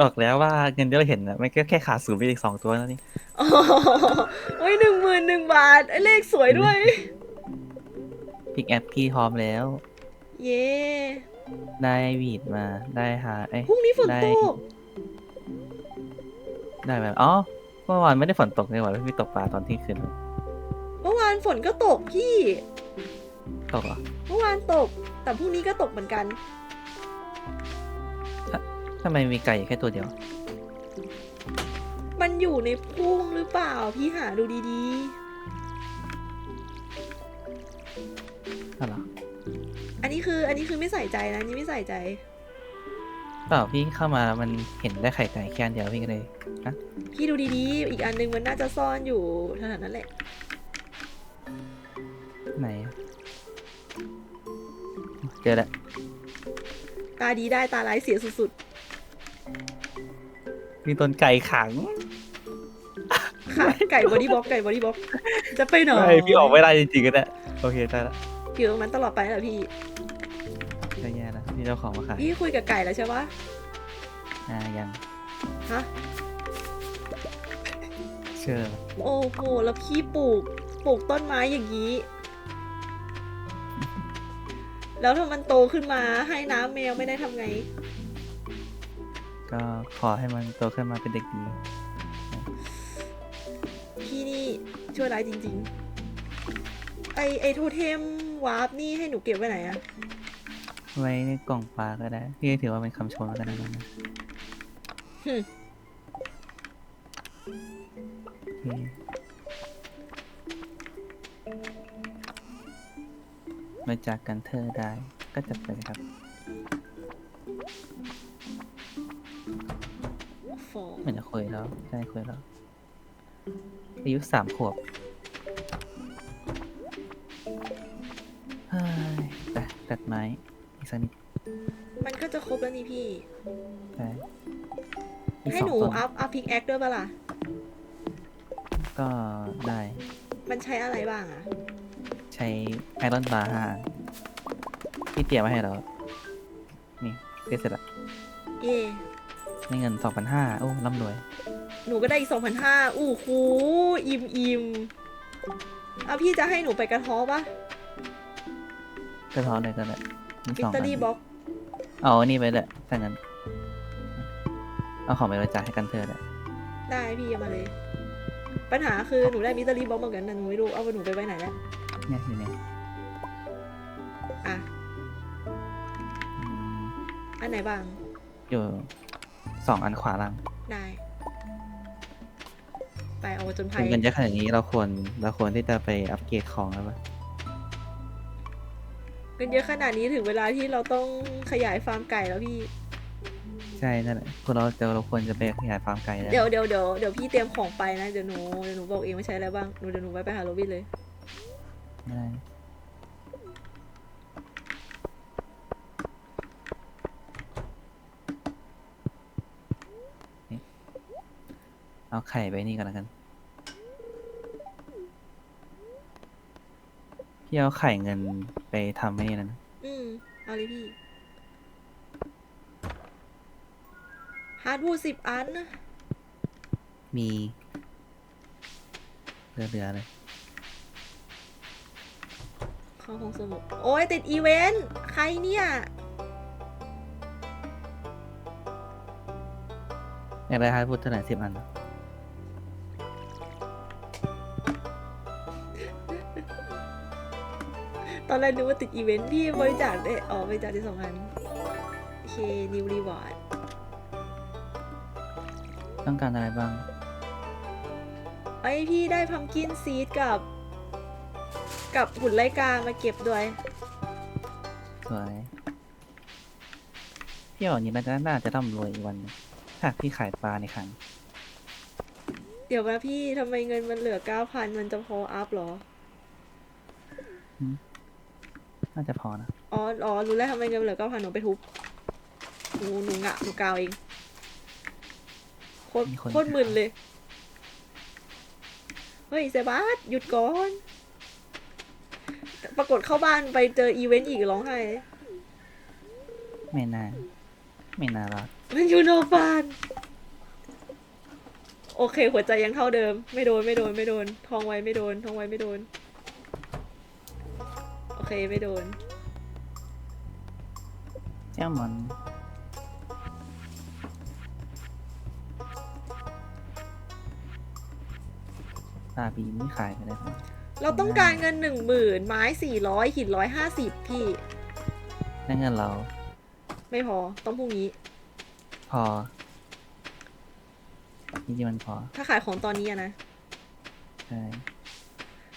บอกแล้วว่าเงินที่เราเห็นน่ะมันก็แค่ขาดศูนย์ไปอีกสองตัวแล้วนี่อ๋อโอ้ยหนึ่งหมื่นหนึ่งบาทไอ้เลขสวยด้วย พิกแอปพี่พร้อมแล้ว เย้ได้วีดมาได้หาเอ้ยพรุ่งนี้ฝนได้ตก ได้แบบอ๋อเมื่อวานไม่ได้ฝนตกเลยว่ะพี่ตกปลาตอนที่คืนเมื่อวานฝนก็ตกพี่ ตกเหรอเมื่อวานตก แต่พรุ่งนี้ก็ตกเหมือนกัน ทำไมมีไก่แค่ตัวเดียว มันอยู่ในพุ่งหรือเปล่า พี่หาดูดีอะไรอๆ อันนี้คืออันนี้คือไม่ใส่ใจนะอันนี่ไม่ใส่ใจ เปล่าพี่เข้ามามันเห็นได้ไข่ไก่แค่อันเดียวพี่ก็เลยพี่ดูดีๆ อีกอันนึงมันน่าจะซ่อนอยู่แถวๆนั้นแหละ ไหนอะเจอแล้วตาดีได้ตาร้ายเสียสุด มีต้นไก่ขังๆค่ะไก่บอดี้บ็อกไก่บอดี้บ็อกจะไปไหนไม่พี่ออกไม่ได้จริงๆก็ได้โอเคได้ละอยู่ตรงนั้นตลอดไปเหรอพี่ก็แย่แล้วพี่เจ้าของมาขายพี่คุยกับไก่แล้วใช่ปะอ่ายังฮะเชื่อโอ้โหแล้วพี่ปลูกปลูกต้นไม้อย่างนี้ แล้วถ้ามันโตขึ้นมาให้น้ำแมวไม่ได้ทำไง ก็ขอให้มันโตขึ้นมาเป็นเด็กดี พี่นี่ชั่วร้ายจริง ๆ ไอไอโทเทมวาร์ปนี่ให้หนูเก็บไว้ไหนอะไว้ในกล่องปลาก็ได้ พี่ถือว่าเป็นคำชมแล้วกันนะนะหึโอเคมาจากกันเธอได้ก็จัดไปเลยครับ เหมือนจะคุยแล้วใช่คุยแล้วอายุสามขวบเฮ้ยไปตัดไม้อีกสักนิดมันก็จะครบแล้วนี่พี่ใช่อีกให้สองหนูต้นอัพอัพพิกแอคด้วยปะล่ะ ก็ได้มันใช้อะไรบ้างอะใช้ไอรอนบาร์ห้าที่เตรียมมาให้เรา นี่เรียบเสร็จละ เย่ ได้เงินสองพันห้าโอ้ร่ำรวย หนูก็ได้อีกสองพันห้าอู้หูอิ่มอิ่มเอาพี่จะให้หนูไปกระท้อปะก็ท้อเลยก็ได้มีวิสกองตออันรี่บ็อกเอาอันนี้ไปเลยถ้างั้น เอาของไปบริจาคให้กันเธอเลยได้พี่เอามาเลย ปัญหาคือหนูได้มิสตอรี่บ็อกเหมือนกันแต่หนูไม่รู้เอาไปหนูไปไว้ไหนแล้วเนี่ยอยู่เนี่ยอะอืมอันไหนบ้างอยู่ สองอันขวาล่างได้ ไปเอาจนภัถึยงเงินเยอะขนาดนี้เราควรเราควรที่จะไปอัปเกรดของแล้วปะเงินเยอะขนาดนี้ถึงเวลาที่เราต้องขยายฟาร์มไก่แล้วพี่ ใช่นั่นแหละพวกเราจะเราควรจะไปขยายฟาร์มไก่แล้วเดี๋ยวเดี๋ยวเดี๋ยวเดี๋ยวพี่เตรียมของไปนะ เดี๋ยวหนูเดี๋ยวหนูบอกเองว่าใช้อะไรบ้างหนูเดี๋ยวหนูไปไปหาโรบินเลย ได้ เอาไข่ไปนี่ก่อนแล้วกัน พี่เอาไข่เงินไปทำให้นี่นะอืม เอาเลยพี่ ฮาร์ดวูดสิบอันนะมีเหลือๆเลยเข้าห้องสมุดโอ้ยติดอีเวนต์ ใครเนี่ย อยากได้ฮาร์ดพูดเท่าไหร่สิบอัน อนแรกนึกว่าติดอีเวนต์พี่บริจาคได้อ๋อบริจาคได้สองอันโอเคนิวรีวอร์ดต้องการอะไรบ้าง ไอพี่ได้พัมกินซีดกับ กับหุ่นไลกามาเก็บด้วย สวยพี่อ๋อนี่น่าจะน่าจะร่ำรวยอีกวันหนึ่งถ้าพี่ขายปลาในขันเดี๋ยวมาพี่ทำไมเงินมันเหลือเก้าพันมันจะพออัพเหรอ น่าจะพอนะอ๋ออ๋อรู้แล้วทำไมเงินมันเหลือเก้าพันหนูไปทุบหนูหนูงะหนูกาวเองโคตรมีคนโคตรมึนเลย เฮ้ยเซบาสหยุดก่อน ปรากฏเข้าบ้านไปเจออีเวนต์อีกร้องไห้เลยไม่น่าไม่น่ารักมันอยู่นอกบ้านโอเค หัวใจยังเท่าเดิม ไม่โดนไม่โดนไม่โดนทองไว้ไม่โดนทองไว้ไม่โดนโอ เคไม่โดนเจ้ามันตาบีไม่ขายกันได้ไหมเราต้องการเงินหนึ่งหมื่นไม้สี่ร้อยหินร้อยห้าสิบพี่ นั่นเงินเรา ไม่พอต้องพรุ่งนี้ พอจริงๆมันพอ ถ้าขายของตอนนี้อะนะ ใช่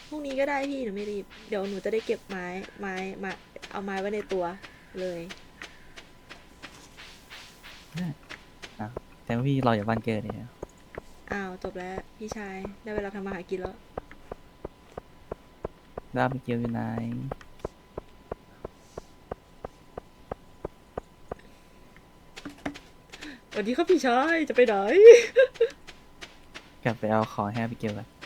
พรุ่งนี้ก็ได้พี่หนูไม่รีบ เดี๋ยวหนูจะได้เก็บไม้ไม้มาเอาไม้ไว้ในตัวเลยแต่ว่าพี่รออยู่บ้านเกิดเนี่ยอ้าวจบแล้วพี่ชายได้เวลาทำมาหากินแล้วดาวไปเกียวอยู่ไหนสวัสดีครับพี่ชายจะไปไหน กลับไปเอาของให้ไปเกียวกัน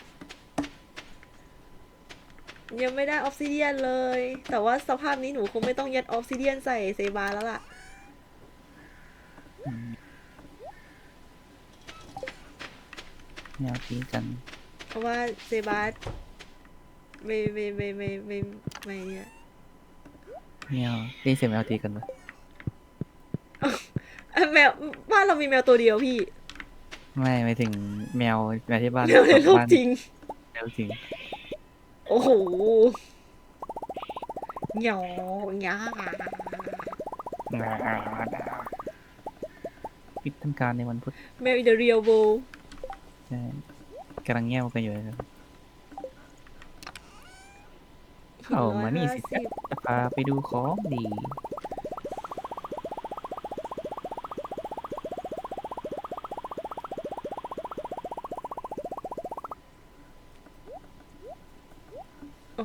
ยังไม่ได้ออฟซิเดียนเลย แต่ว่าสภาพนี้หนูคงไม่ต้องยัดออฟซิเดียนใส่เซบาแล้วล่ะอืมไม่เอาตีกันเพราะว่าเซบาสไม่ไม่ไม่ไม่ไม่ไม่เนี่ยไม่เอาได้ยินเสียงไม่เอาตีกันปะอะแมวบ้านเรามีแมวตัวเดียวพี่ไม่ไม่ถึงแมวแมวที่บ้านแมวในโลกบ้านจริง แมวจริง โอ้โหเหงาหงาปิดทำการในวันพุธแมว in the real world ใช่กำลังแง่วกันอยู่นะครับเอามานี่สิหิร้อยห้าบจะพาไปดูของดี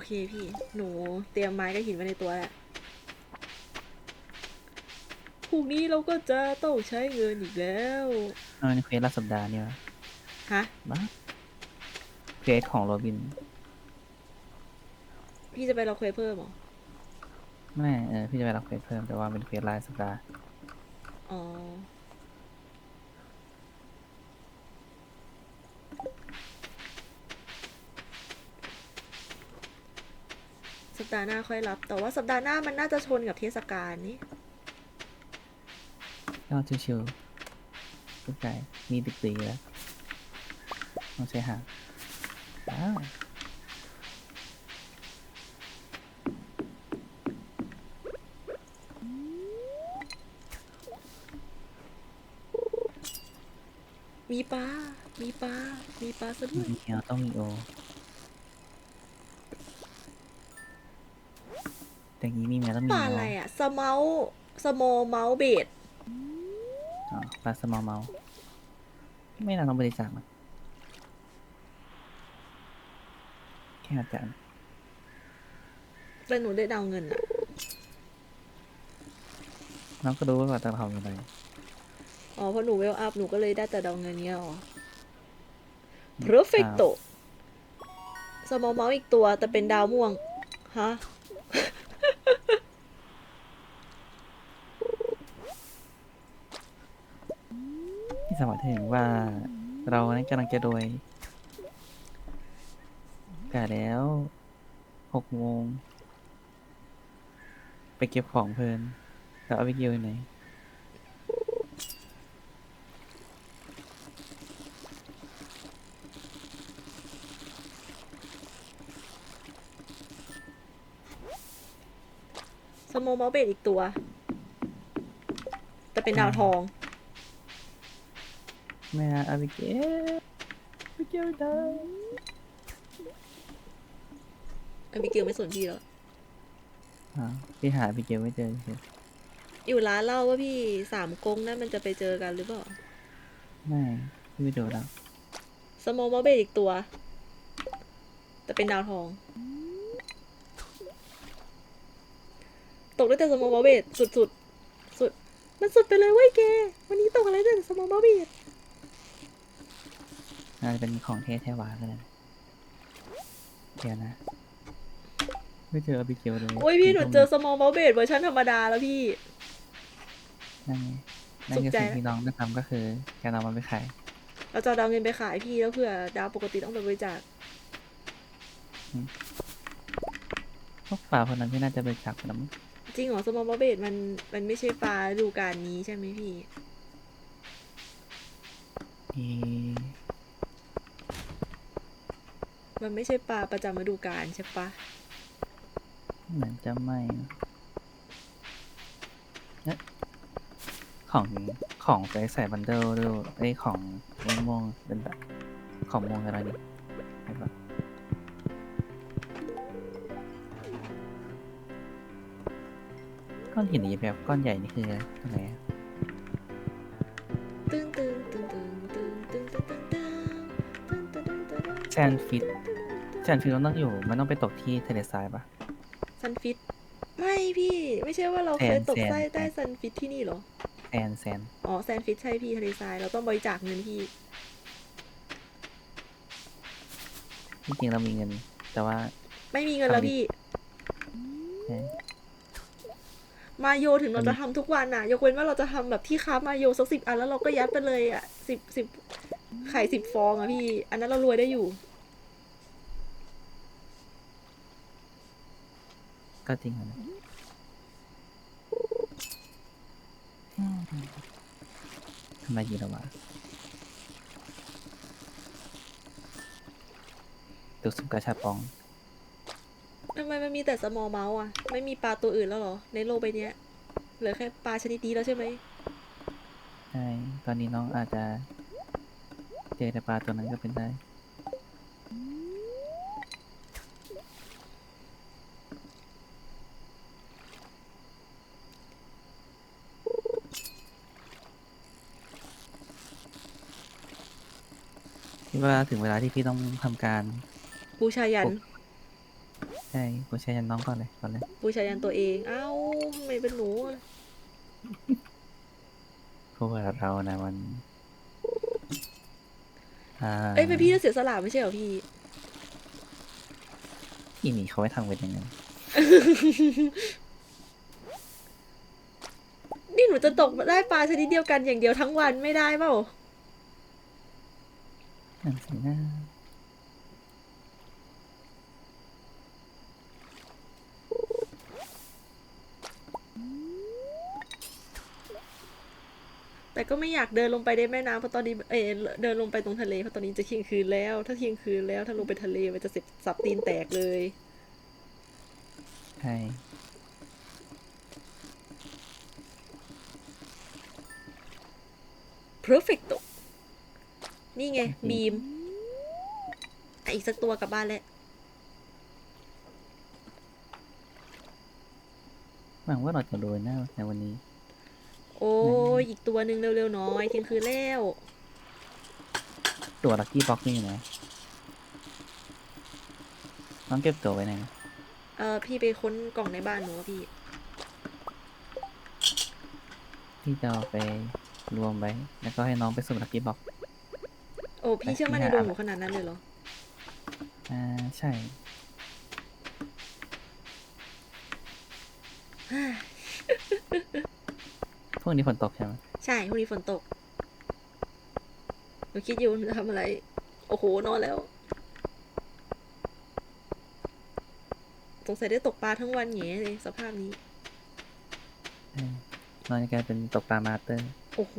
เคพี่ หนูเตรียมไม้กับหินไว้ในตัวแล้วพรุ่งนี้เราก็จะต้องใช้เงินอีกแล้ว เอาในเควสละสัปดาห์นี่วะฮะ บ้าเควสของโรบินพี่จะไปเราเควสเพิ่มเหรอ ไม่เออพี่จะไปรับเควสเพิ่มแต่ว่าเป็นเควสรายสัปดาห์อ๋อ ปดาห์หน้าค่อยรับ แต่ว่าสัปดาห์หน้ามันน่าจะชนกับเทศกาลนี่ก็ชิวๆทุกใจมีตึกตีแล้วต้องใช้หางว้าวมีปลา มีปลา มีปลาซะด้วยมีเอลต้องมีโอ อย่างนี้มีแมวต้องมีปลาโออะไรอะสเมาสโมเมาเบดอ๋อปลาสมอลเมา ไม่น่าต้องบริจาคหรอกแค่อาจารย์แต่หนูได้เดาเงินอะ น้องก็รู้ว่าจะทำอะไรอ๋อเพราะหนูเวลอัพหนูก็เลยได้แต่เดาเงินเงี้ยเหรอ perfecto สมอลเมาส์อีกตัวแต่เป็นดาวม่วง ฮะ ที่สมายถึงว่าเรานั้นกำลังจะโดยกะแล้วหกโมงไปเก็บของเพลินแล้วเอาไปเกี่ยวไหนสมอลเมาส์เบดอีกตัว แต่เป็นดาวทอง ไม่นะเอาไปเก็บไปเกี่ยวได้อบิเกลไม่สนพี่แล้วอ่าพี่หาไปเกี่ยวไม่เจอเฉยอยู่ร้านเหล่าว่าพี่สามกงนั่นมันจะไปเจอกันหรือเปล่าไม่พี่ไม่ดูแล้วสมอลเมาส์เบดอีกตัว แต่เป็นดาวทอง ตกได้แต่สมอลเมาส์เบดสุดสุดสุด มันสุดไปเลยเว้ยแก วันนี้ตกอะไรได้แต่สมอลเมาส์เบด น่าจะเป็นของเทสแท้หวานก็ได้เดี๋ยวนะ ไม่เจอเอาไปเกี่ยวเลยโอ้ยพี่หนูเจอสมอลเมาส์เบดเวอร์ชันธรรมดาแล้วพี่ นั่นไงนั่นคือสิ่งที่น้องจะทำก็คือ การเอามันไปขาย เราจะเอาเงินไปขายพี่แล้วเผื่อดาวปกติต้องไปบริจาคพวกปลาพวกนั้นที่น่าจะไปจับกันมั้งจริงเหรอสมอลเบดมันมันไม่ใช่ปลาฤดูกาลนี้ใช่ไหมพี่ มีมันไม่ใช่ปลาประจำฤดูกาลใช่ปะเหมือนจะไม่นะเอ๊ะของของไปใส่บันเดิลด้วยไอ้ยของม่วงม่วงๆเป็นแบบของม่วงอะไรนี่เห็นปะก้อนหินนี่แบบก้อนใหญ่นี่คืออะไรอะตึ้งตึ้งตึ้งตึ้งตึ้งตึ้งตึ้งตึ้งตึ้งตึ้งตึ้งตึ้งตึ้งแซนฟิต แซนฟิตมันต้องอยู่ มันต้องไปตกที่ทะเลทรายปะ ซันฟิต ไม่พี่ ไม่ใช่ว่าเราเคยแซนตกแซน ใต้ใต้แซนซันฟิตที่นี่เหรอ แซนแซนอ๋อแซนฟิตใช่พี่ทะเลทรายเราต้องบริจาคเงินพี่จริงๆเรามีเงิน แต่ว่า ไม่มีเงินแล้วทำดิพี่เอ๊ะมาโยถึงเราทำดิจะทำทุกวันน่ะ ยกเว้นว่าเราจะทำแบบที่ค้ามาโยสักสิบอันแล้วเราก็ยัดไปเลยอะสิบสิบไข่สิบฟองอะพี่ อันนั้นเรารวยได้อยู่ ก็จริงอะนะอืมทำไมยีระวะดูสุกาชาปอง ทำไมมันมีแต่สมอลเมาส์อะ ไม่มีปลาตัวอื่นแล้วเหรอ ในโลกใบเนี้ยเหลือแค่ปลาชนิดนี้แล้วใช่ไหมใช่ ตอนนี้น้องอาจจะเจอแต่ปลาตัวนั้นก็เป็นได้ คิดว่าถึงเวลาที่พี่ต้องทำการ บูชายัน ใช่ผมใช้ยันน้องก่อนเลยก่อนเลยบูชายันตัวเอง เอ้าทำไมเป็นหนูอะเพราะว่าเรานะมันอ่าเอ้ยเป็นพี่จะเสียสละไม่ใช่เหรอพี่ที่นี่เขาไม่ทำเป็นยังไงนี่หนูจะตกได้ปลาชนิดเดียวกันอย่างเดียวทั้งวันไม่ได้เปล่า นั่นสินะแต่ก็ไม่อยากเดินลงไปในแม่น้ำเพราะตอนนี้เอยเดินลงไปตรงทะเลเพราะตอนนี้จะเที่ยงคืนแล้ว ถ้าเที่ยงคืนแล้ว ถ้าลงไปทะเลมันจะเสร็จสับตีนแตกเลยใช่ perfecto นี่ไง บีมอะอีกสักตัวกลับบ้านแล้วหวังว่าเราจะรวยนะในวันนี้ โอ้ยอีกตัวหนึ่งเร็วๆหน้อยเที่ยงคืนแล้วตัวลักกี้บ็อกนี่นะน้องเก็บตัวไว้ไหนนะเออพี่ไปค้นกล่องในบ้านหนูอะพี่พี่จะเอาไปรวมไว้ แล้วก็ให้น้องไปสุ่มลักกี้บ็อกโอ้พี่เชื่อมั่นในดวงหนูขนาดนั้นเลยเหรอ อ่าใช่ พวกนี้ฝนตกใช่ไหมใช่พรุ่งนี้ฝนตก หนูคิดอยู่หนูจะทำอะไร โอ้โห นอนแล้ว สงสัยได้ตกปลาทั้งวันแง่เลยสภาพนี้ใช่น้องจะกลายเป็นตกปลามาสเตอร์ โอ้โห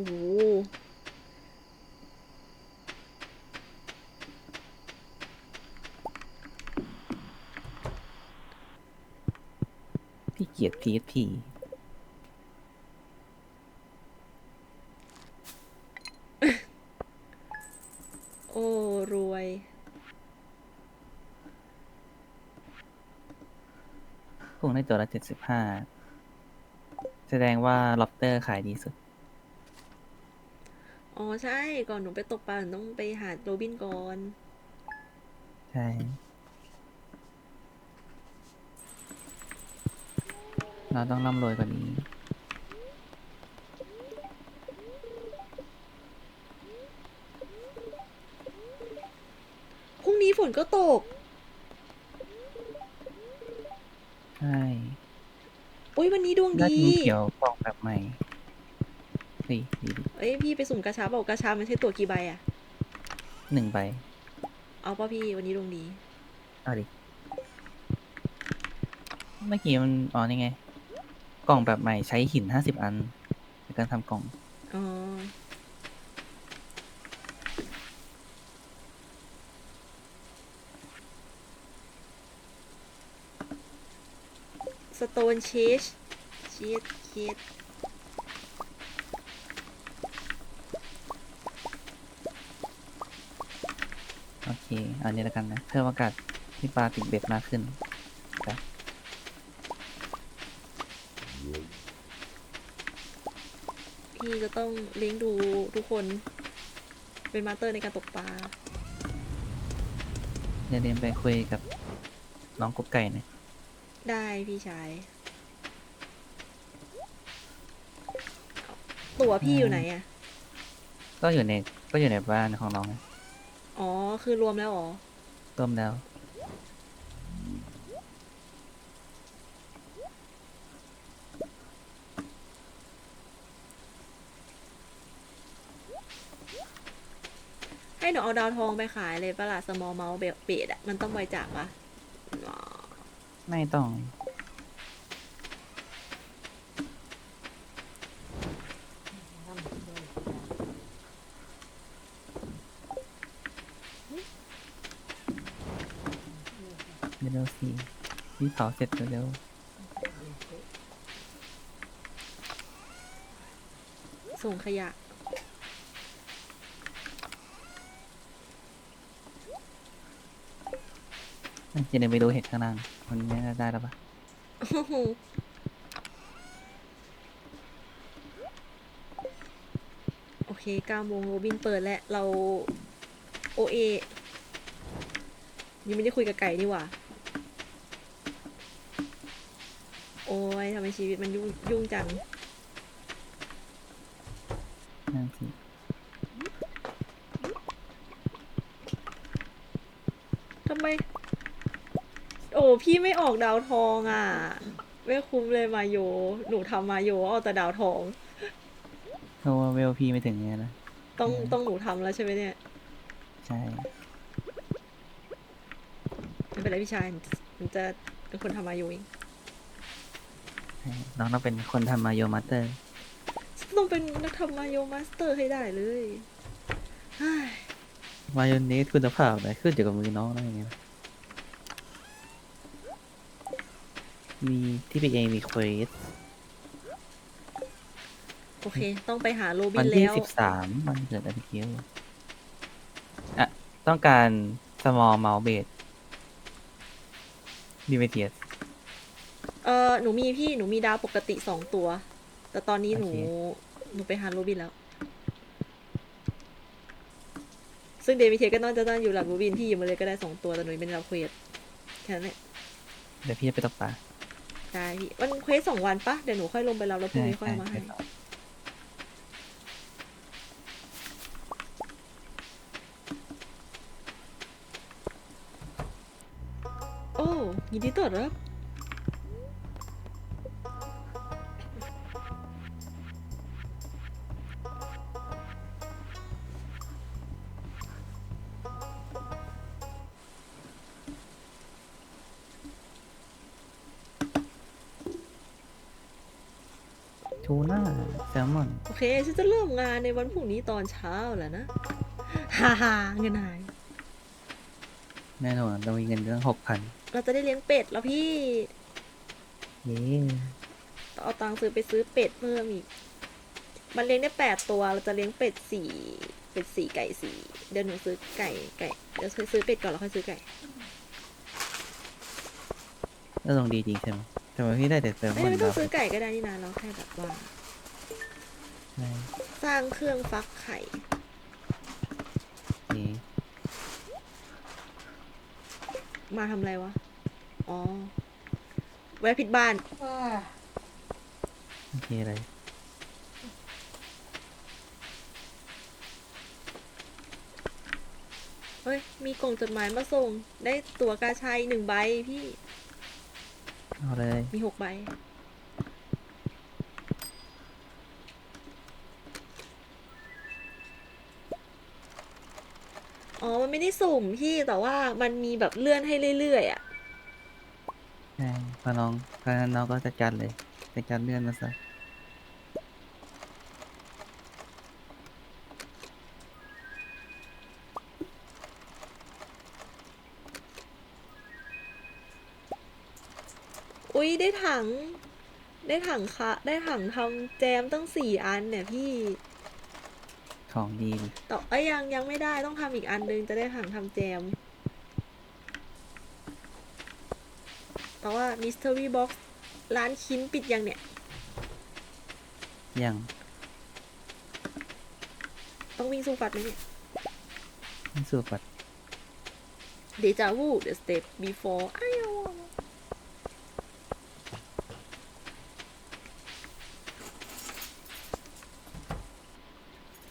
พี่เกลียด PSP โอ้รวย คงได้ตัวละเจ็ดสิบห้า แสดงว่าล็อบเตอร์ขายดีสุด อ๋อใช่ ก่อนหนูไปตกปลาหนูต้องไปหาโรบินก่อน ใช่ เราต้องร่ำรวยกว่านี้ พรุ่งนี้ฝนก็ตก ใช่อุ้ยวันนี้ดวงได้ดีมีเขียวฟองแบบใหม่เฮ้ยดีดีเอ้ยพี่ไปสุ่มกระชาบอกกระชามันใช่ตัวกี่ใบอะหนึ่งใบเอาป่ะพี่วันนี้ดวงดี เอาดิ เมื่อกี้มันอ๋อนี่ไง กล่องแบบใหม่ใช้หินห้าสิบอันในการทำกล่อง อ๋อ สโตนชีสชีสชีสโอเค อันนี้แล้วกันนะ เพิ่มโอกาสที่ปลาติดเบ็ดมากขึ้นครับ พี่จะต้องเลี้ยงดูทุกคน เป็นมาสเตอร์ในการตกปลาเดี๋ยวเรียนไปคุยกับน้องกุ๊กไก่หน่อยได้พี่ชาย ตั๋วพี่อยู่ไหนอะก็อยู่ในก็อยู่ในบ้านของน้องนะอ๋อ คือรวมแล้วเหรอร่วมแล้ว ให้หนูเอา ดาวทองไปขายเลยปะล่ะสมอลเมาส์เบลเบดอะมันต้องบริจาคปะอ๋อไม่ต้อง เร็วๆสิพี่เผาเสร็จเร็วส่งขยะ จะเดินไปดูเห็ดข้างล่างมันไม่ได้แล้วปะโอ้โหโอเคเก้าโมงโรบินเปิดแล้วเราโอเอยังไม่ได้คุยกับไก่นี่หว่า โอ้ยทำไมชีวิตมันยุ่งยุ่งจัง นั่นสิ ทำไม โอ้ พี่ไม่ออกดาวทองอะ ไม่คุ้มเลยมาโย หนูทำมาโยเอาแต่ดาวทอง เพราะว่าเวลพี่ไม่ถึงไงนะ ต้องอืมต้องหนูทำแล้วใช่ไหมเนี่ย ใช่ ไม่เป็นไรพี่ชายหนูจะเป็นคนทำมาโยเองใช่น้องต้องเป็นคนทำมาโยมาสเตอร์ ต้องเป็นนักทำมาโยมาสเตอร์ให้ได้เลยเฮ้ยมายองเนสคุณภาพอะไรขึ้นอยู่กับมือน้องได้ไงวะ มีที่ไปเองมีเควสโอเค ต้องไปหาโรบิวันนที่แล้วสิบสามวันเกิดอาทิเคิวอะ ต้องการ small mouse base ดีเมเทียส เออหนูมีพี่หนูมีดาวปกติสองตัว แต่ตอนนี้หนูโอเค หนูไปหาโรบินแล้ว ซึ่งเดมิเทก็น่าจะน่าอยู่หลังโรบินพี่อยู่มาเลยก็ได้สองตัวแต่หนูเป็นดาวเควสแค่นั้นแหละเดี๋ยวพี่จะไปตกปลา ได้พี่มันเควสสองวันปะเดี๋ยวหนูค่อยลงไปรับแล้วพรุ่งนี้ค่อยเอามาให้ใช่โอ้ยินดีต้อนรับ เค ฉันจะเริ่มงานในวันพรุ่งนี้ตอนเช้าแล้วนะ ฮ่าฮ่าเงินหาย แน่นอนเรามีเงินเรื่องหกพันเราจะได้เลี้ยงเป็ดแล้วพี่เย้ต้องเอาตังค์ซื้อไปซื้อเป็ดเพิ่มอีก มันเลี้ยงได้แปดตัว เราจะเลี้ยงเป็ดสี่เป็ดสี่ไก่สี่เดี๋ยวหนูซื้อไก่ไก่ เดี๋ยวซื้อเป็ดก่อนแล้วค่อยซื้อไก่แล้วลงดีจริงใช่ไหมแต่ว่าพี่ได้แต่แซลมไม่อนไม่ต้องเราซื้อไก่ก็ได้นี่นะเราแค่แบบว่า ใช่สร้างเครื่องฟักไข่เย้มาทำอะไรวะ อ๋อแวะผิดบ้านโอเคเลยเฮ้ย มีกล่องจดหมายมาส่ง ได้ตั๋วกาชายหนึ่งใบพี่ เอาเลย มีหกใบ อ๋อ มันไม่ได้สุ่มพี่แต่ว่ามันมีแบบเลื่อนให้เรื่อยๆอะ ใช่พอน้องเพราะฉะนั้นน้องก็จัดการเลยจัดการเลื่อนมาซะอุ้ยได้ถัง ได้ถังคะ ได้ถังทำแจมตั้งสี่อันเนี่ยพี่ ของดีดิต่อเอ้ยยังยังไม่ได้ต้องทำอีกอันนึงจะได้ถังทำแจม แต่ว่า Mystery Box ร้านชิ้นปิดยังเนี่ย ยังต้องวิ่งสู้ฟัดไหมเนี่ยไม่สู้ปัด Deja vu the step before อ้ายาว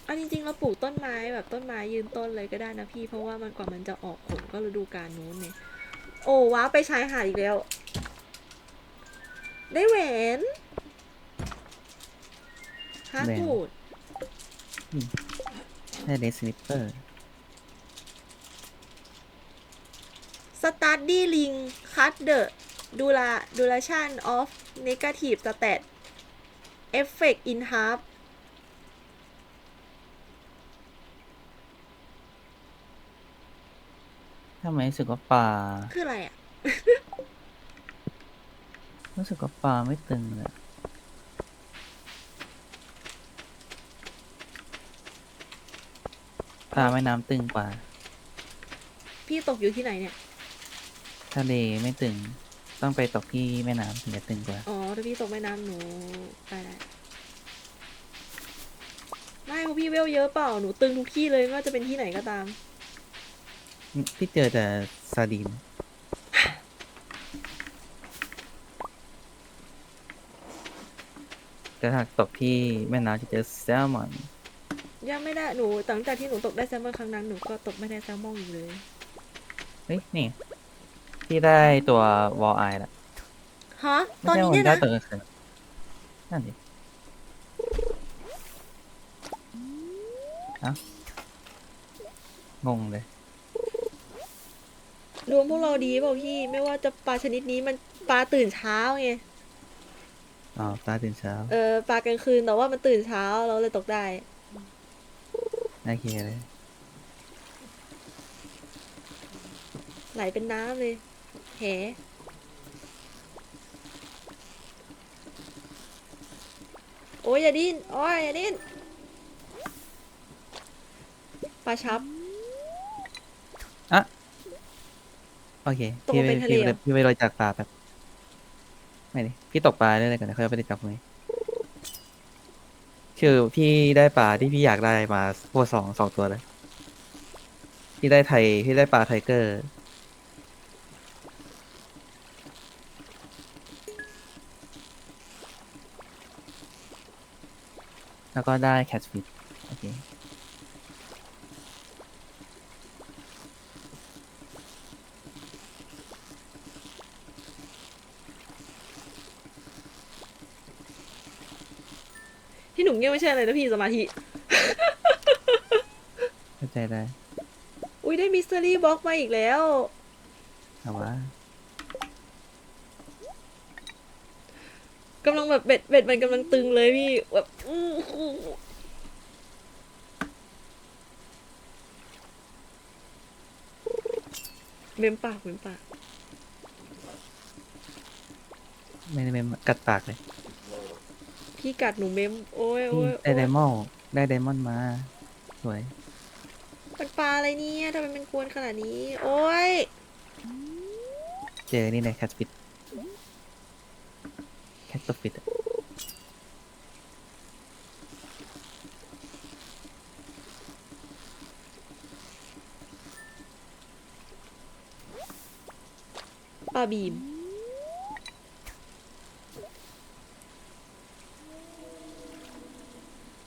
อันจริงๆเราปลูกต้น ไม้แบบต้นไม้ยืนต้นเลยก็ได้นะพี่ เพราะว่ามันกว่ามันจะออกผลก็ฤดูกาลนู้นเนี่ย โอ้ว้าวไปชายหาดอีกแล้ว ได้แหวนฮาร์ดบูดได้เลสนิปเปอร์ study ring cut the dura duration of negative stat effect in half ทำไมรู้สึกว่าปลาคืออะไรอะ รู้สึกว่าปลาไม่ตึงเลยอะปลาแม่น้ำตึงกว่า พี่ตกอยู่ที่ไหนเนี่ย ทะเลไม่ตึง ต้องไปตกที่แม่น้ำถึงจะตึงกว่า อ๋อถ้าพี่ตกแม่น้ำหนูไปได้ไม่เพราะพี่เวลเยอะเปล่า หนูตึงทุกที่เลยไม่ว่าจะเป็นที่ไหนก็ตาม พี่เจอแต่ซาดีนแต่ถ้าตกที่แม่น้ำจะเจอแซลมอน ยังไม่ได้หนูตั้งแต่ที่หนูตกได้แซลมอนครั้งนั้นหนูก็ตกไม่ได้แซลมอนอยู่เลย เฮ้ย นี่ พี่ได้ตัววอลไอละฮะไม่ตอนใช่นี้ว่าเนี่ยได้นะตัวกลางคืนนั่นดิเอ้างงเลย รวมพวกเราดีเปล่าพี่ไม่ว่าจะปลาชนิดนี้มันปลาตื่นเช้าไงอ๋อตาตื่นเช้า เออปลากลางคืนแต่ว่ามันตื่นเช้าเราเลยตกได้โอเคเลย ไหลเป็นน้ำเลยแหโอ้ยอย่าดิ้นโอ้ยอย่าดิ้นปลาชับ โอเค ตกพี่ลงไปเป็นทะเลพี่ไปเหรอ พี่ไปลอยจากปลาแบบไม่ดิพี่ตกปลาได้เลยกันนะเขาจะไปจับมือคือพี่ได้ปลาที่พี่อยากได้มาพวกสองสองตัวเลยพี่ได้ไทยพี่ได้ปลาไทเกอร์ แล้วก็ได้แคทฟิชโอเค ที่หนุ่มเงี้ย ไม่ใช่อะไรนะพี่สมาธิ เข้าใจได้อุ้ยได้มิส t ต r รี่บ็อกมาอีกแล้วแต่ว่ากำลังแบบเบ็ดเบ็ดมันกำลังตึงเลยพี่แบบอื้อหือเมมปากเมมปากไม่ได้เป็นกัดปากเลย พี่กัดหนูเมมโอ้ยนี่โอ้ยได้โอ้ไดยมอนด์ได้ไดมอนด์มา สวย มันปลาอะไรเนี่ยทำไมมันกวนขนาดนี้ โอ้ยเจอนี่เลยแคทฟิตแคทตัวฟิตปลาบีม เฮ้ย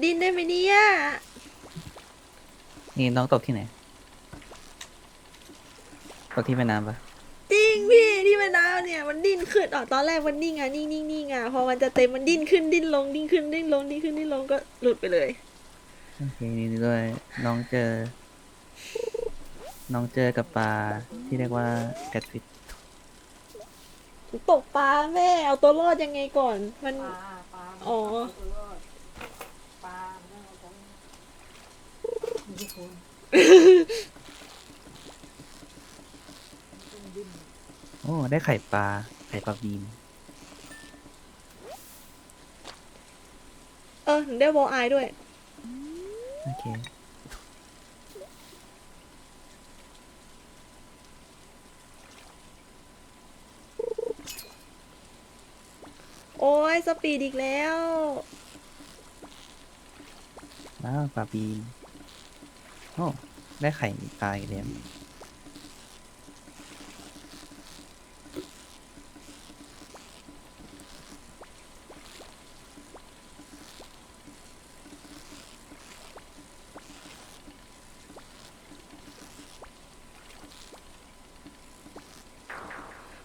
ดดิ้นได้ไหมเนี่ย นี่น้องตกที่ไหน ตกที่แม่น้ำปะจริงพี่ที่แม่น้ำเนี่ยมันดิ้นขึ้นอ๋อตอนแรกมันนิ่งอะนิ่งนิ่งนิ่งอะพอมันจะเต็มมันดิ้นขึ้นดิ้นลงดิ้นขึ้นดิ้นลงดิ้นขึ้นดิ้นลงก็หลุดไปเลยโอเคนี่ด้วยน้องเจอ น้องเจอกับปลาที่เรียกว่าแคทฟิชตกปลาแม่เอาตัวรอดยังไงก่อน มัน ปลาปลาอ๋อปลาไม่เอาของ มีที่คุณต้องดิ้นโอ้ได้ไข่ปลา ไข่ปลาบีมเออถึงได้วอลไอด้วย โอเคโอ้ยสปีดอีกแล้ว แล้วปลาบีมโอ้ได้ไข่ปลาอีกแล้ว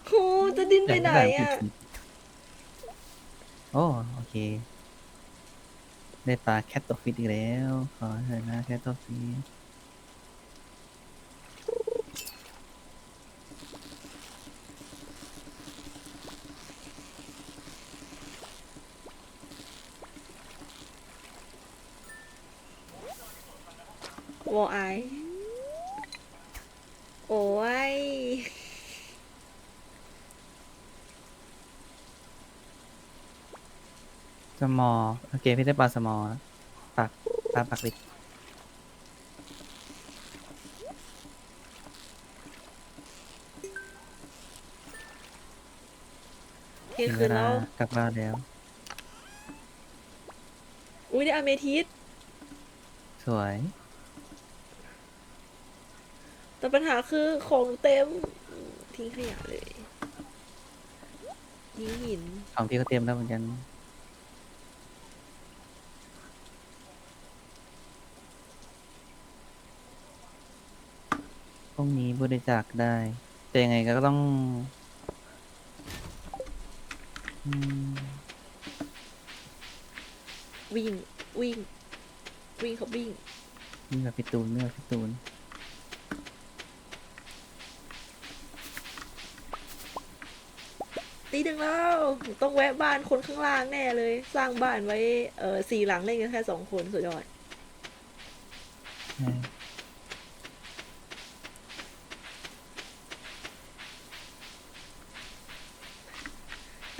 โอ้จะดิ้นไปไหนอยากด้อะแบบผิดๆโอ้โอเค ได้ปลาแคทตัวฟิตอีกแล้ว ขอเถอะนะแคทตัวฟิต วอลไอโอ้ย สม อโอเคพี่ได้ปลาสมอแล้วปากปลาปากเล็กเที่ยงถึงคืเวนลาแล้ว กลับบ้านแล้ว อุ้ยได้อเมทิสสวย แต่ปัญหาคือของเต็ม ทิ้งขยะเลยทิ้งหินของพี่ก็เตรียมแล้วเหมือนกัน พรุ่งนี้บริจาคได้ แต่ยังไงก็ต้องอืมวิ่ง วิ่ง วิ่งเขาวิ่ง นี่แบบพี่ตูนนี่แบบพี่ตูน ตีหนึ่งแล้วต้องแวะบ้านคนข้างล่างแน่เลย สร้างบ้านไว้ เออสี่หลังเล่นกันแค่สองคนสุดยอด ใช่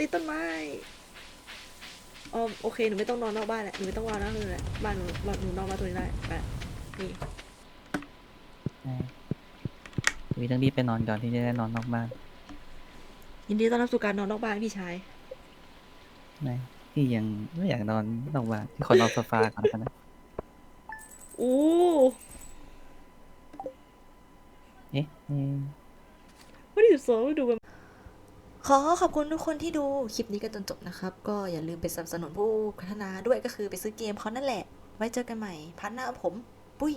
ตีต้นไม้อ๋อโอเคหนูไม่ต้องนอนนอกบ้านแหละหนูไม่ต้องนอนนอกเลยแหละบ้านหนูบ้านหนูนอนมาตัวนี้ได้ไปนี่ใช่วีต้องรีบไปนอนก่อนที่จะได้นอนนอกบ้านยินดีต้อนรับสู่การนอนนอกบ้านพี่ชายนะพี่ยังไม่อยากนอนนอกบ้านที่คนนอนโซฟาก่อนแล้วกันนะอู้เอ๊ะเอ๊ะไม่ได้สอนไม่ดูกัน ขอขอบคุณทุกคนที่ดูคลิปนี้กันจนจบนะครับ ก็อย่าลืมไปสนับสนุนผู้พัฒนาด้วยก็คือไปซื้อเกมเขานั่นแหละ ไว้เจอกันใหม่พันหน้าผม ปุ้ย